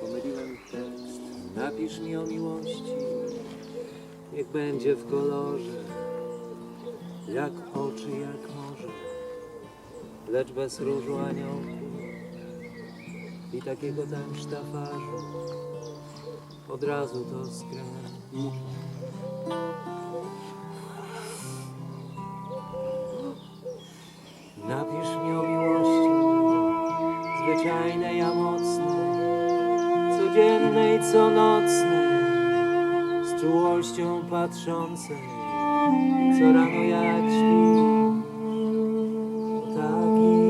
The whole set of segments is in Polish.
Pomyliłem tekst. Napisz mi o miłości. Niech będzie w kolorze. Jak oczy, jak morze. Lecz bez różu aniołku. I takiego tam sztafarzu. Od razu to skręć. Zwyczajnej, a mocnej, codziennej, co nocnej, z czułością patrzącej, co rano jak śpi. Taki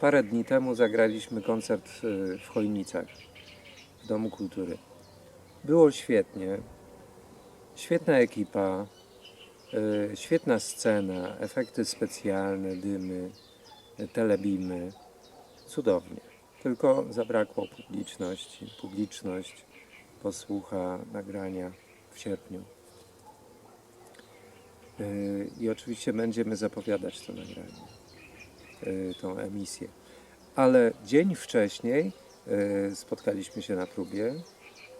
Parę dni temu zagraliśmy koncert y, w Chojnicach, w Domu Kultury. Było świetnie. Świetna ekipa, y, świetna scena, efekty specjalne, dymy, y, telebimy. Cudownie. Tylko zabrakło publiczności. Publiczność posłucha nagrania w sierpniu. Y, I oczywiście będziemy zapowiadać to nagranie tą emisję. Ale dzień wcześniej spotkaliśmy się na próbie,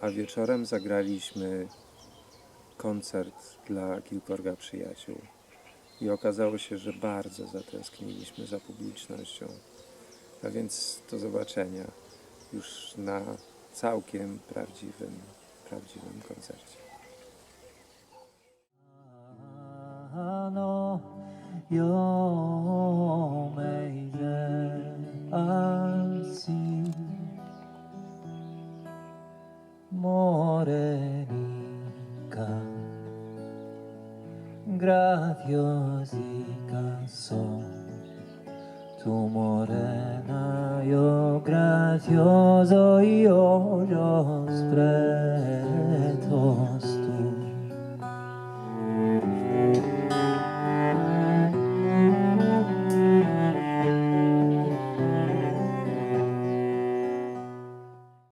a wieczorem zagraliśmy koncert dla kilkorga przyjaciół. I okazało się, że bardzo zatęskniliśmy za publicznością. A więc do zobaczenia już na całkiem prawdziwym, prawdziwym koncercie. あの radios y canción. Tu morena, yo gracioso y hoyos tres.